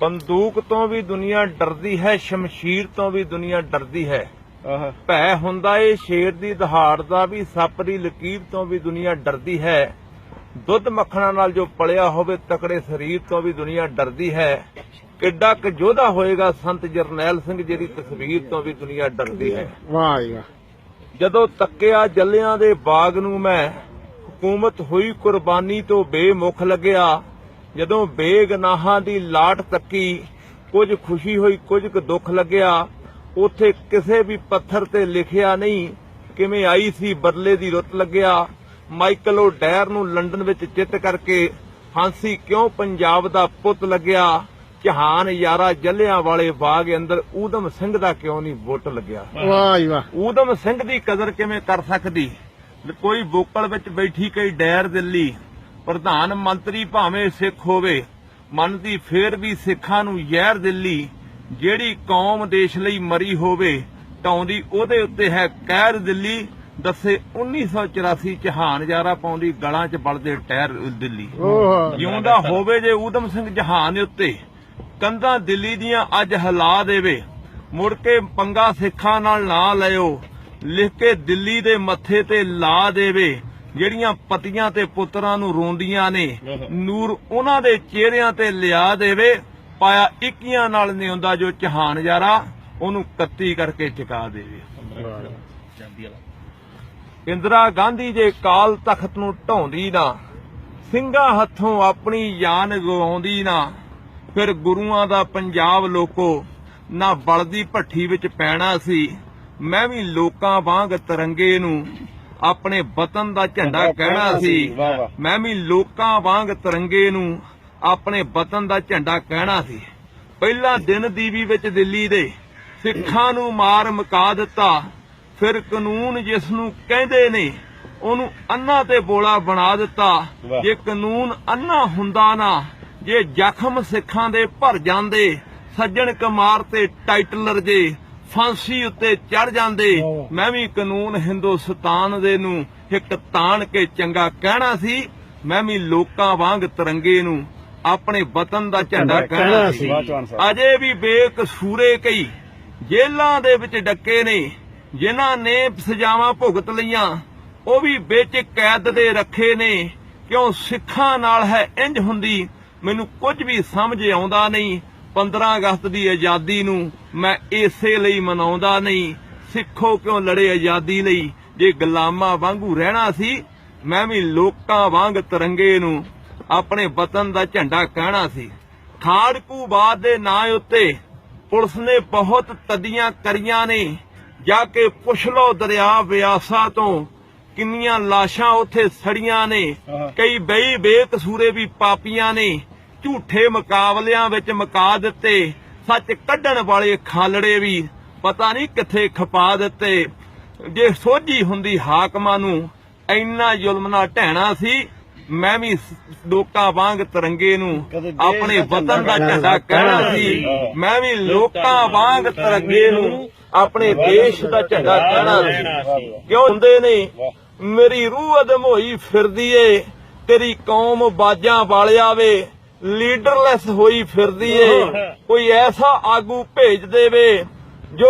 ਬੰਦੂਕ ਤੋਂ ਵੀ ਦੁਨੀਆ ਡਰਦੀ ਹੈ ਸ਼ਮਸ਼ੀਰ ਤੋਂ ਵੀ ਦੁਨੀਆ ਡਰਦੀ ਹੈ। ਭੈ ਹੁੰਦਾ ਏ ਸ਼ੇਰ ਦੀ ਦਹਾੜ ਦਾ ਵੀ ਸੱਪ ਦੀ ਲਕੀਰ ਤੋਂ ਵੀ ਦੁਨੀਆ ਡਰਦੀ ਹੈ। ਦੁੱਧ ਮੱਖਣਾ ਨਾਲ ਜੋ ਪਲਿਆ ਹੋਵੇ ਤਕੜੇ ਸਰੀਰ ਤੋਂ ਵੀ ਦੁਨੀਆ ਡਰਦੀ ਹੈ। ਕਿੱਡਾ ਕੁ ਯੋਧਾ ਹੋਏਗਾ ਸੰਤ ਜਰਨੈਲ ਸਿੰਘ ਜਿਹਦੀ ਤਸਵੀਰ ਤੋਂ ਵੀ ਦੁਨੀਆ ਡਰਦੀ ਹੈ। ਵਾਹ ਜੀ ਜਦੋਂ ਤੱਕਿਆ ਜੱਲਿਆਂ ਦੇ ਬਾਗ ਨੂੰ ਮੈਂ ਹਕੂਮਤ ਹੋਈ ਕੁਰਬਾਨੀ ਤੋਂ ਬੇਮੁਖ ਲੱਗਿਆ ਜਦੋਂ ਬੇਗਨਾਹਾਂ ਦੀ ਲਾਟ ਤੱਕੀ ਕੁਝ ਖੁਸ਼ੀ ਹੋਈ ਕੁਝ ਕੁ ਦੁੱਖ ਲੱਗਿਆ ਉੱਥੇ ਕਿਸੇ ਵੀ ਪੱਥਰ ਤੇ ਲਿਖਿਆ ਨਹੀਂ ਕਿਵੇਂ ਆਈ ਸੀ ਬਦਲੇ ਦੀ ਰੁੱਤ ਲੱਗਿਆ। ਮਾਈਕਲ ਡੈਰ ਨੂੰ ਲੰਡਨ ਵਿੱਚ ਚਿੱਤ ਕਰਕੇ ਫਾਂਸੀ ਕਿਉਂ ਪੰਜਾਬ ਦਾ ਪੁੱਤ ਲੱਗਿਆ? ਜਹਾਨ ਯਾਰਾ ਜੱਲਿਆਂ ਵਾਲੇ ਬਾਗ ਅੰਦਰ ਊਧਮ ਸਿੰਘ ਦਾ ਕਿਉਂ ਨਹੀਂ ਵੋਟ ਲੱਗਿਆ? ਵਾਹ ਜੀ ਵਾਹ। ਊਧਮ ਸਿੰਘ ਦੀ ਕਦਰ ਕਿਵੇਂ ਕਰ ਸਕਦੀ? ਕੋਈ ਬੋਕਲ ਵਿੱਚ ਬੈਠੀ ਕਈ ਡੈਰ ਦਿੱਲੀ ਪ੍ਰਧਾਨ ਮੰਤਰੀ ਭਾਵੇਂ ਸਿੱਖ ਹੋਵੇ ਮੰਨਦੀ ਫੇਰ ਵੀ ਸਿੱਖਾਂ ਨੂੰ ਜ਼ਹਿਰ ਦਿੱਲੀ ਜਿਹੜੀ ਕੌਮ ਦੇਸ਼ ਲਈ ਮਰੀ ਹੋਵੇ ਟਾਉਂਦੀ ਉਹਦੇ ਉੱਤੇ ਹੈ ਕਹਿਰ ਦਿੱਲੀ ਦੱਸੇ 1984 ਚ ਹਾਨਜਾਰਾ ਪਾਉਂਦੀ ਗਲਾਂ 'ਚ ਬਲਦੇ ਟਹਿਰ ਦਿੱਲੀ। ਜਿਉਂਦਾ ਹੋਵੇ ਜੇ ਊਧਮ ਸਿੰਘ ਜਹਾਨ ਦੇ ਉੱਤੇ ਕੰਧਾਂ ਦਿੱਲੀ ਦੀਆਂ ਅੱਜ ਹਿਲਾ ਦੇਵੇ ਮੁੜ ਕੇ ਪੰਗਾ ਸਿੱਖਾਂ ਨਾਲ ਨਾ ਲਿਓ ਲਿਖ ਕੇ ਦਿੱਲੀ ਦੇ ਮੱਥੇ ਤੇ ਲਾ ਦੇਵੇ ਜਿਹੜੀਆਂ ਪਤੀਆਂ ਤੇ ਪੁੱਤਰਾਂ ਨੂੰ ਰੋਂਦੀਆਂ ਨੇ ਨੂਰ ਉਹਨਾਂ ਦੇ ਚਿਹਰਿਆਂ ਤੇ ਲਿਆ ਦੇਵੇ ਪਾਇਆ ਇੱਕੀਆਂ ਨਾਲ ਨਹੀਂ ਹੁੰਦਾ ਜੋ ਜਹਾਨ ਯਾਰਾ ਉਹਨੂੰ ਕੱਤੀ ਕਰਕੇ ਚੁਕਾ ਦੇਵੇ। ਇੰਦਰਾ ਗਾਂਧੀ ਜੇ ਕਾਲ ਤਖਤ ਨੂੰ ਢਾਉਂਦੀ ਨਾ ਸਿੰਘਾਂ ਹੱਥੋਂ ਆਪਣੀ ਜਾਨ ਗਵਾਉਂਦੀ ਨਾ ਫਿਰ ਗੁਰੂਆਂ ਦਾ ਪੰਜਾਬ ਲੋਕੋ ਨਾ ਬਲਦੀ ਭੱਠੀ ਵਿੱਚ ਪੈਣਾ ਸੀ ਮੈਂ ਵੀ ਲੋਕਾਂ ਵਾਂਗ ਤਿਰੰਗੇ ਨੂੰ ਆਪਣੇ ਵਤਨ ਦਾ ਝੰਡਾ ਕਹਿਣਾ ਸੀ। ਮੈਂ ਵੀ ਲੋਕਾਂ ਵਾਂਗ ਤਿਰੰਗੇ ਨੂੰ ਆਪਣੇ ਵਤਨ ਦਾ ਝੰਡਾ ਕਹਿਣਾ ਸੀ। ਪਹਿਲਾ ਦਿਨ ਦੀਵੀ ਵਿੱਚ ਦਿੱਲੀ ਦੇ ਸਿੱਖਾਂ ਨੂੰ ਮਾਰ ਮੁਕਾ ਦਿੱਤਾ। ਫਿਰ ਕਾਨੂੰਨ ਜਿਸ ਨੂੰ ਕਹਿੰਦੇ ਨੇ ਉਹਨੂੰ ਅੰਨਾ ਤੇ ਬੋਲਾ ਬਣਾ ਦਿੱਤਾ। ਜੇ ਕਾਨੂੰਨ ਅੰਨਾ ਹੁੰਦਾ ਨਾ ਜੇ ਜ਼ਖਮ ਸਿੱਖਾਂ ਦੇ ਭਰ ਜਾਂਦੇ ਸੱਜਣ ਕੁਮਾਰ ਤੇ ਟਾਈਟਲਰ ਜੇ ਫਾਂਸੀ ਉੱਤੇ ਚੜ ਜਾਂਦੇ। ਮੈਂ ਵੀ ਕਾਨੂੰਨ ਹਿੰਦੁਸਤਾਨ ਦੇ ਨੂੰ ਇੱਕ ਤਾਣ ਕੇ ਚੰਗਾ ਕਹਿਣਾ ਸੀ। ਮੈਂ ਵੀ ਲੋਕਾਂ ਵਾਂਗ ਤਿਰੰਗੇ ਨੂੰ ਆਪਣੇ ਵਤਨ ਦਾ ਝੰਡਾ ਕਹਿਣਾ ਸੀ। ਅਜੇ ਵੀ ਬੇਕਸੂਰੇ ਕਈ ਜੇਲ੍ਹਾਂ ਦੇ ਵਿੱਚ ਡੱਕੇ ਨੇ। ਜਿਨ੍ਹਾਂ ਨੇ ਸਜ਼ਾਵਾਂ ਭੁਗਤ ਲਈਆਂ ਉਹ ਵੀ ਵਿੱਚ ਕੈਦ ਦੇ ਰੱਖੇ ਨੇ। ਕਿਉਂ ਸਿੱਖਾਂ ਨਾਲ ਹੈ ਇੰਜ ਹੁੰਦੀ ਮੈਨੂੰ ਕੁਝ ਵੀ ਸਮਝ ਆਉਂਦਾ ਨਹੀਂ। 15 ਅਗਸਤ ਦੀ ਆਜ਼ਾਦੀ ਨੂੰ ਮੈਂ ਇਸੇ ਲਈ ਮਨਾਉਂਦਾ ਨਹੀਂ ਸਿੱਖੋ ਕਿਉਂ ਲੜੇ ਆਜ਼ਾਦੀ ਲਈ? ਜੇ ਗੁਲਾਮਾਂ ਵਾਂਗੂ ਰਹਿਣਾ ਸੀ ਮੈਂ ਵੀ ਲੋਕਾਂ ਵਾਂਗ ਤਿਰੰਗੇ ਨੂੰ ਆਪਣੇ ਵਤਨ ਦਾ ਝੰਡਾ ਕਹਿਣਾ ਸੀ। ਖਾੜਕੂ ਬਾਦ ਦੇ ਨਾਂ ਉੱਤੇ ਪੁਲਿਸ ਨੇ ਬਹੁਤ ਤਦੀਆਂ ਕਰੀਆਂ ਨੇ। ਜਾ ਕੇ ਪੁੱਛ ਲਓ ਦਰਿਆ ਬਿਆਸਾ ਤੋਂ ਕਿੰਨੀਆਂ ਲਾਸ਼ਾਂ ਉੱਥੇ ਸੜੀਆਂ ਨੇ। ਕਈ ਬਈ ਬੇਕਸੂਰੇ ਵੀ ਪਾਪੀਆਂ ਨੇ। ਝੂਠੇ ਮੁਕਾਬਲਿਆਂ ਵਿੱਚ ਮੁਕਾ ਦਿੱਤੇ ਸੱਚ ਕੱਢਣ ਵਾਲੇ ਖਾਲੜੇ ਵੀ ਪਤਾ ਨਹੀਂ ਕਿੱਥੇ ਖਪਾ ਦਿੱਤੇ। ਜੇ ਸੋਝੀ ਹੁੰਦੀ ਹਾਕਮਾਂ ਨੂੰ ਇੰਨਾ ਜ਼ੁਲਮ ਨਾ ਢਹਿਣਾ ਸੀ ਮੈਂ ਵੀ ਲੋਕਾਂ ਵਾਂਗ ਤਿਰੰਗੇ ਨੂੰ ਆਪਣੇ ਵਤਨ ਦਾ ਝੰਡਾ ਝੰਡਾ ਕਹਿਣਾ ਸੀ। ਮੈਂ ਵੀ ਲੋਕਾਂ ਵਾਂਗ ਤਿਰੰਗੇ ਨੂੰ ਆਪਣੇ ਦੇਸ਼ ਦਾ ਝੰਡਾ ਕਹਿਣਾ ਸੀ। ਕਿਉਂ ਹੁੰਦੇ ਨੇ? ਮੇਰੀ ਰੂਹ ਅਦਮ ਹੋਈ ਫਿਰਦੀ ਏ ਤੇਰੀ ਕੌਮ ਬਾਜਾਂ ਵਾਲਿਆ ਵੇ। ਲੀਡਰਲੈਸ ਹੋਈ ਫਿਰਦੀ ਏ। ਕੋਈ ਐਸਾ ਆਗੂ ਭੇਜ ਦੇਵੇ ਜੋ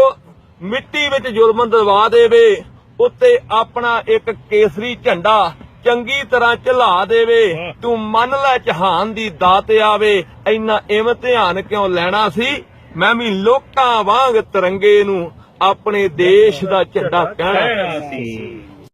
ਮਿੱਟੀ ਵਿੱਚ ਜ਼ੁਲਮ ਦਬਾ ਦੇਵੇ ਉੱਤੇ ਆਪਣਾ ਇੱਕ ਕੇਸਰੀ ਝੰਡਾ ਚੰਗੀ ਤਰ੍ਹਾਂ ਝਲਾ ਦੇਵੇ। ਤੂੰ ਮੰਨ ਲੈ ਜਹਾਨ ਦੀ ਦਾਤ ਆਵੇ ਇੰਨਾ ਇਮਤਿਹਾਨ ਕਿਉਂ ਲੈਣਾ ਸੀ? ਮੈਂ ਵੀ ਲੋਕਾਂ ਵਾਂਗ ਤਿਰੰਗੇ ਨੂੰ ਆਪਣੇ ਦੇਸ਼ ਦਾ ਝੰਡਾ ਕਹਿਣਾ ਸੀ।